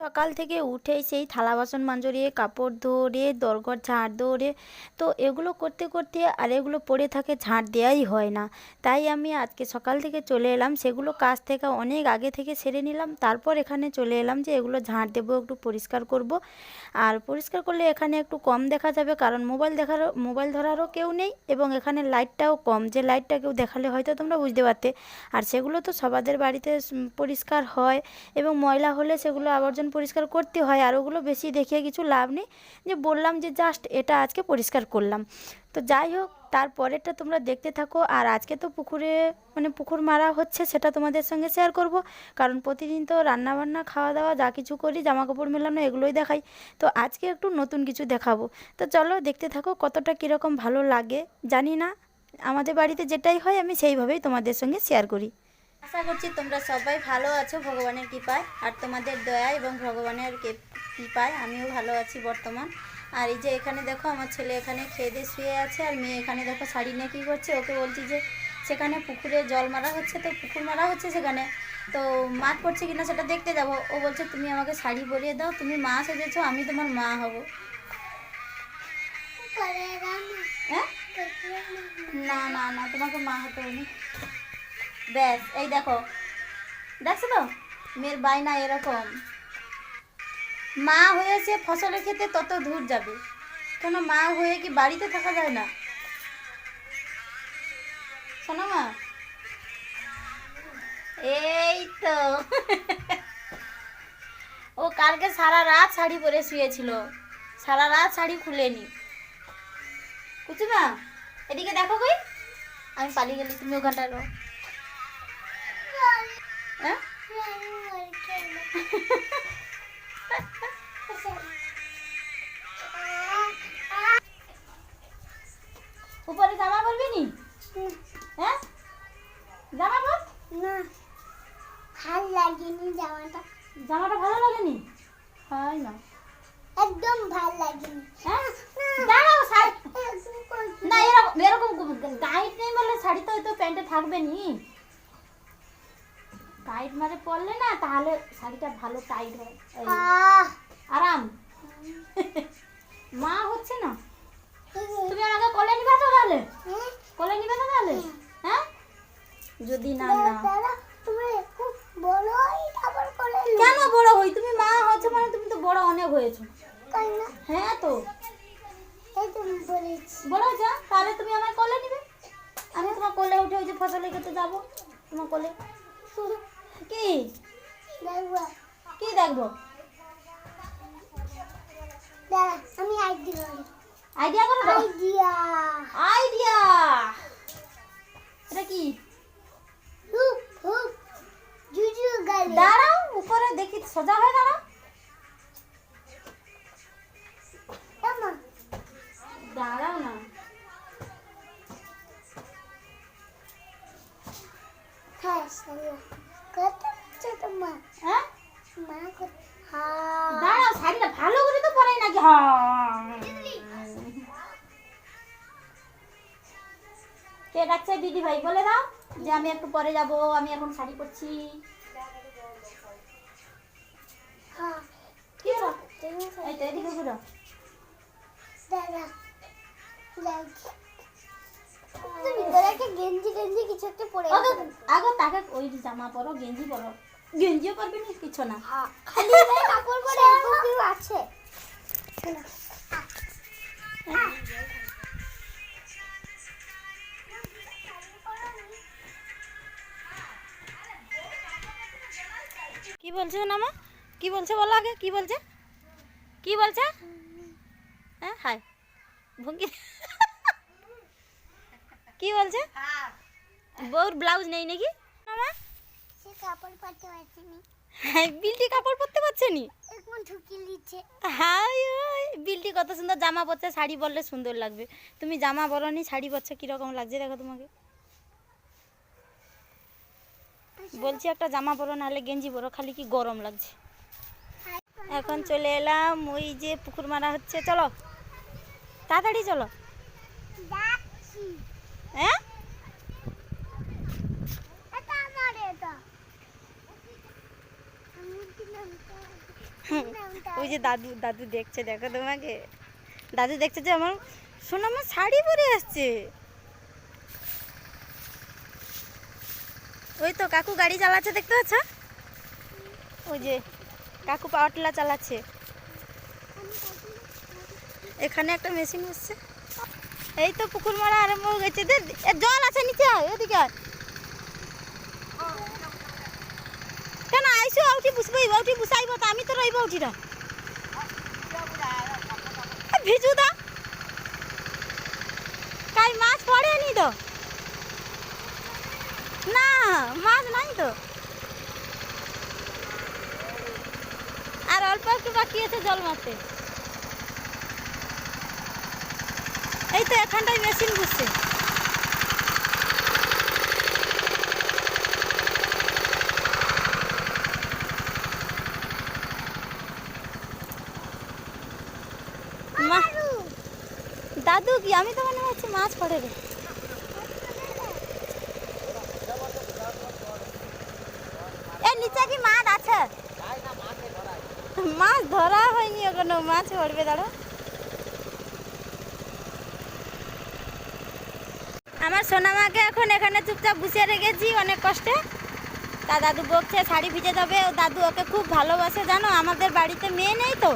সকাল থেকে উঠেই সেই থালা বাসন মাঞ্জরিয়ে, কাপড় ধরে দরঘর ঝাঁট ধরে, তো এগুলো করতে করতে আর এগুলো পড়ে থাকে ঝাঁট দেওয়াই হয় না। তাই আমি আজকে সকাল থেকে চলে এলাম, সেগুলো কাজ থেকে অনেক আগে থেকে সেরে নিলাম, তারপর এখানে চলে এলাম যে এগুলো ঝাঁট দেবো, একটু পরিষ্কার করব। আর পরিষ্কার করলে এখানে একটু কম দেখা যাবে, কারণ মোবাইল দেখারও, মোবাইল ধরারও কেউ নেই এবং এখানে লাইটটাও কম। যে লাইটটা কেউ দেখালে হয়তো তোমরা বুঝতে পারতে। আর সেগুলো তো সবাদের বাড়িতে পরিষ্কার হয় এবং ময়লা হলে সেগুলো আবর্জন পরিষ্কার করতে হয় আর ওগুলো বেশি দেখিয়ে কিছু লাভ নেই। যে বললাম যে জাস্ট এটা আজকে পরিষ্কার করলাম। তো যাই হোক, তারপরেরটা তোমরা দেখতে থাকো আর আজকে তো পুকুরে মানে পুকুর মারা হচ্ছে সেটা তোমাদের সঙ্গে শেয়ার করব। কারণ প্রতিদিন তো রান্না বান্না খাওয়া দাওয়া যা কিছু করি জামা কাপড় মেলানো, এগুলোই দেখাই। তো আজকে একটু নতুন কিছু দেখাবো। তো চলো দেখতে থাকো কতটা কীরকম ভালো লাগে। জানি না, আমাদের বাড়িতে যেটাই হয় আমি সেইভাবেই তোমাদের সঙ্গে শেয়ার করি। আশা করছি তোমরা সবাই ভালো আছো ভগবানের কৃপায় আর তোমাদের দয়া এবং ভগবানের কৃপ- কৃপায় আমিও ভালো আছি বর্তমান। আর এই যে এখানে দেখো আমার ছেলে এখানে খেয়ে দিয়ে শুয়ে আছে আর মেয়ে এখানে দেখো শাড়ি নিয়ে কী করছে ওকে বলছি যে সেখানে পুকুরে জল মারা হচ্ছে তো পুকুর মারা হচ্ছে সেখানে। তো মাছ পড়ছে কিনা সেটা দেখতে যাব। ও বলছে তুমি আমাকে শাড়ি পরিয়ে দাও তুমি মা সেজেছো আমি তোমার মা হব। হ্যাঁ? না না না তোমাকে মা হতে হবে। ব্যাস, এই দেখো। দেখছ তো? মেয়ের বায়না এরকম। মা হয়েছে, ফসলের খেতে তত দূর যাবে। কেন মা হয়ে কি বাড়িতে থাকা যায় না? শোনো মা। এই তো। ও কালকে সারা রাত শাড়ি পরে শুয়েছিল। সারা রাত শাড়ি খুলেনি। কুচু না এদিকে দেখো কই। আমি পালিয়ে গেলি তুমি ওখানটা উপরে জামা পরবি নি? হ্যাঁ? জামা পর? না। ভালো লাগেনি জামাটা। জামাটা ভালো লাগেনি? হয় না। একদম ভালো লাগেনি। হ্যাঁ? দাঁড়াও শাড়ি। না এরকম এরকম টাইট নেই বলে শাড়ি তো হয়তো প্যান্টে থাকবে নি। টাইট মাঝে পরলে না তাহলে শাড়িটা ভালো টাইট হয়। আরাম। মা হচ্ছে না। তুমি আমাকে কোলে নিবে তো তাহলে? কোলে নিবে তো তাহলে? হ্যাঁ? যদি না না। কেন বড় হই? তুমি মা হচ্ছে মানে তুমি তো বড় অনেক হয়েছো? হ্যাঁ তো। বড় হয়েছে? তাহলে তুমি আমায় কোলে নিবে? আমি তোমার কোলে উঠে ওই যে ফসলে খেতে যাব। তোমার কোলে। কি। কি দেখব? আমি আইডিয়া। আইডিয়া করো আইডিয়া। আইডিয়া এটা কি? হুপ, হুপ, জুজু গালে। দাঁড়াও উপরে দেখি সোজা হয়ে দাঁড়াও। দাঁড়াও না। হ্যাঁ, সালা। কত হচ্ছে তোমার? হ্যাঁ। দাঁড়াও শাড়িটা ভালো করে তো পরাই নাকি? কে ডাকছে দিদি ভাই বলে দাও যে আমি একটু পরে যাব আমি এখন শাড়ি পরছি। কি হলো? তুমি এই তো এদিকে ঘুরো। দাদা, যাচ্ছি। তুমি দাদাকে গেঞ্জি গেঞ্জি কিছু একটা পরে আগে আগে তাকে ওই জামা পরো গেঞ্জি পরো। গেঞ্জিও পরবি না? কিছু না। খালি গায়ে কাপড় পরে এরকম কেউ আছে? কি বলছে না মা? কি বলছে বলো আগে কি বলছে? কি বলছে? হ্যাঁ হাই। ভঙ্গি। কি বলছে? বউর ব্লাউজ নেই নাকি? না মা? সে কাপড় পরতে পারছিনি হ্যাঁ বিলটি কাপড় পরতে পারছে নি? এখন ঢুকি দিচ্ছে। হাই ওই বিলটি কত সুন্দর জামা পরছে শাড়ি পরলে সুন্দর লাগবে। তুমি জামা পরনি শাড়ি পরছো কীরকম লাগছে দেখো তোমাকে। বলছি একটা জামা পরো নাহলে গেঞ্জি পরো খালি কি গরম লাগছে। এখন চলে এলাম ওই যে পুকুর মারা হচ্ছে চলো। তাড়াতাড়ি চলো। হ্যাঁ এটা আমার এটা আমি কি নামটা ওই যে দাদু দাদু দেখছে, দেখো তোমাকে। দাদু দেখছে যে আমার শোনো আমার শাড়ি পরে আসছে। ওই তো কাকু গাড়ি চালাচ্ছে, দেখতে পাচ্ছ? ওই যে কাকু পাওয়ার টিলার চালাচ্ছে। এখানে একটা মেশিন বসছে এই তো পুকুর মারা আরম্ভ হয়ে গেছে। জল আছে, নিচে এদিকে আয়। কেন আইসো আউটি বুঝবই আউটি তো আমি তো রইব উঠিটা ভিজু দা। কাই মাছ পড়েনি তো? না, মাছ নাই তো। আর অল্প একটু বাকি আছে জল মারতে। এই তো এখানটায় মেশিন ঘুরছে মা দাদু কি? আমি তো মনে হচ্ছে মাছ পড়ে রে। এ, নিচে কি মাছ আছে? মাছ ধরা হয়নি ওখানে মাছ পড়বে দাঁড়ো আমার সোনামাকে এখন এখানে চুপচাপ বসিয়ে রেখেছি অনেক কষ্টে। তা দাদু বকছে, শাড়ি ভিজে যাবে। ও দাদু ওকে খুব ভালোবাসে, জানো? আমাদের বাড়িতে মেয়ে নেই তো।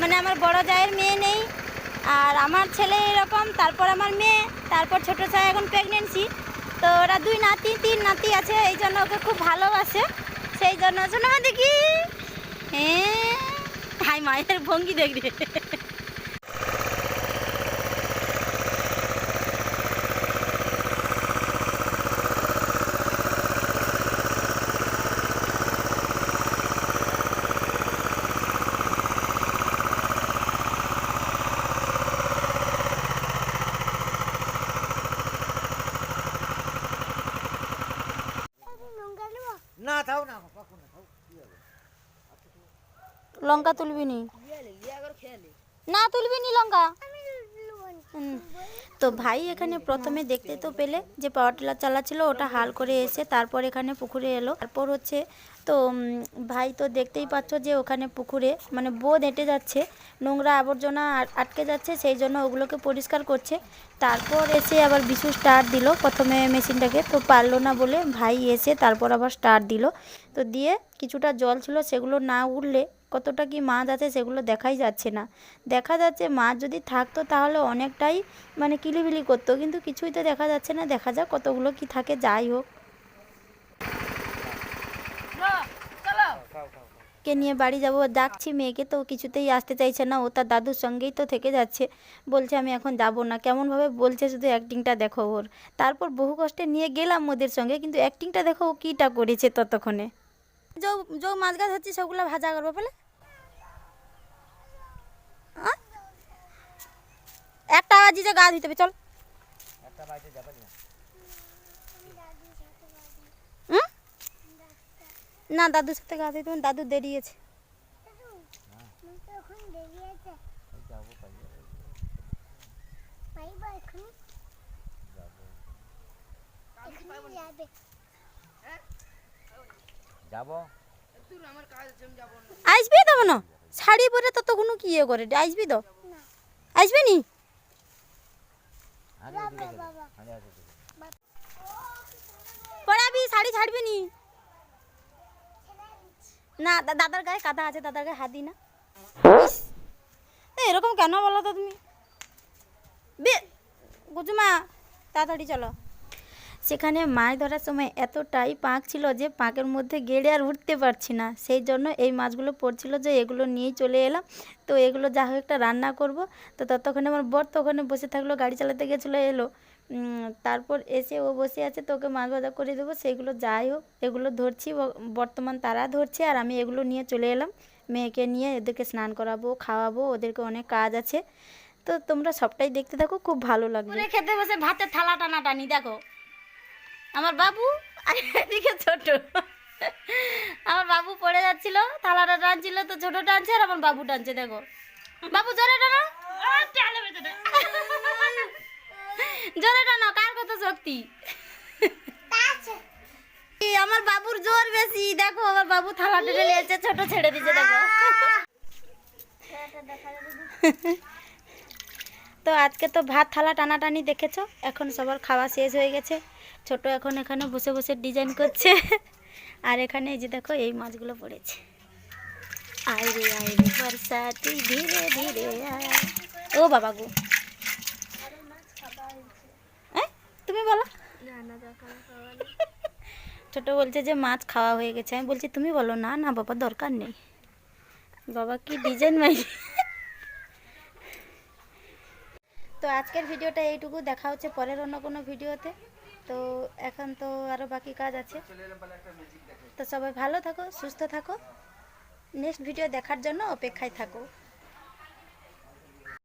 মানে আমার বড় জায়ের মেয়ে নেই। আর আমার ছেলে এরকম, তারপর আমার মেয়ে, তারপর ছোটো ছায় এখন প্রেগনেন্সি তো ওরা দুই নাতি, তিন নাতি আছে, এই জন্য ওকে খুব ভালোবাসে। সেই জন্য শোনো দেখি। হ্যাঁ। হাই, মায়ের ভঙ্গি দেখ রে না থাও না কখন না থাও লঙ্কা তুলবি নি? না তুলবি নি লঙ্কা। তো ভাই এখানে প্রথমে দেখতে তো পেলে যে পাওয়ার টিলার চালাচ্ছিল, ওটা হাল করে এসে তারপর এখানে পুকুরে এলো। তারপর হচ্ছে তো ভাই তো দেখতেই পাচ্ছ যে ওখানে পুকুরে মানে বোধ হেঁটে যাচ্ছে, নোংরা আবর্জনা আটকে যাচ্ছে, সেই জন্য ওগুলোকে পরিষ্কার করছে। তারপর এসে আবার বিশু স্টার্ট দিল প্রথমে মেশিনটাকে, তো পারল না বলে ভাই এসে তারপর আবার স্টার্ট দিল। তো দিয়ে কিছুটা জল ছিল, সেগুলো না উঠলে কতটা কি মাছ আছে সেগুলো দেখাই যাচ্ছে না। দেখা যাচ্ছে মাছ যদি থাকতো তাহলে অনেকটাই মানে কিলিবিলি করতো কিন্তু কিছুই তো দেখা যাচ্ছে না। দেখা যাক কতগুলো কি থাকে যাই হোক। কে নিয়ে বাড়ি যাব? ডাকছি মেয়েকে তো কিছুতেই আসতে চাইছে না। ও তার দাদুর সঙ্গেই তো থেকে যাচ্ছে। বলছে আমি এখন যাব না। কেমনভাবে বলছে শুধু অ্যাক্টিংটা দেখো ওর। তারপর বহু কষ্টে নিয়ে গেলাম ওদের সঙ্গে কিন্তু অ্যাক্টিংটা দেখো ও কীটা করেছে ততক্ষণে। যৌ যৌ মাছ গাছ হচ্ছে সেগুলো ভাজা করব বলে? একটা বাজি যে গা ধুতে হবে চল। একটা যাবে না। হুম? না দাদুর সাথে গা হবে, দাদু দেরি আছে আসবি তো মনে শাড়ি পরে ততক্ষণ কি ইয়ে করে? আসবি তো? আসবি নি আগে ওদিকে গেলে। আগে আগে ওদিকে। পড়াবি শাড়ি ছাড়বি নি? না দাদার গায়ে কাদা আছে দাদার গায়ে হাত দি না। এরকম কেন বলো তো তুমি? বে গুজুমা তাড়াতাড়ি চলো। সেখানে মাছ ধরার সময় এতটাই পাঁক ছিল যে পাঁকের মধ্যে গেড়ে আর উঠতে পারছি না। সেই জন্য এই মাছগুলো পড়ছিল যে এগুলো নিয়েই চলে এলাম। তো এগুলো যা হোক একটা রান্না করব। তো ততক্ষণে আমার বর তো ওখানে বসে থাকল, গাড়ি চালাতে গেছিল, এলো। তারপর এসে ও বসে আছে, তোকে মাছ ভাজা করে দেবো, সেগুলো যাই হোক, এগুলো ধরছি বর্তমান তারা ধরছে, আর আমি এগুলো নিয়ে চলে এলাম। মেয়েকে নিয়ে এদেরকে স্নান করাবো, খাওয়াবো, ওদেরকে অনেক কাজ আছে। তো তোমরা সবটাই দেখতে থাকো, খুব ভালো লাগবে। খেতে বসে ভাতের থালা টানা টানি দেখো। আমার বাবু, আর এদিকে ছোট। আমার বাবু পড়ে যাচ্ছিল, থালাটা টানছিল, তো ছোট টানছে আর আমার বাবু টানছে, দেখো। বাবু, জোরে টানো। জোরে টানো, কার কত শক্তি? আমার বাবুর জোর বেশি, দেখো, আমার বাবু থালা টেনে ছোট ছেড়ে দিচ্ছে দেখো। তো আজকে তো ভাত, থালা টানাটানি দেখেছ? এখন সবার খাওয়া শেষ হয়ে গেছে। ছোট এখন এখানে বসে বসে ডিজাইন করছে। আর এখানে এই যে দেখো, এই মাছগুলো পড়েছে। আয় রে আয় রে বরসাতি ধীরে ধীরে ও বাবা গো। তুমি বলো। ছোট বলছে যে মাছ খাওয়া হয়ে গেছে। আমি বলছি, তুমি বলো, না না বাবা, দরকার নেই। বাবা কি ডিজাইন মারি তো আজকের ভিডিওটা এইটুকু। দেখা হচ্ছে পরের অন্য কোনো ভিডিওতে। তো এখন তো আরও বাকি কাজ আছে। তো সবাই ভালো থাকো, সুস্থ থাকো। নেক্সট ভিডিও দেখার জন্য অপেক্ষায় থাকো।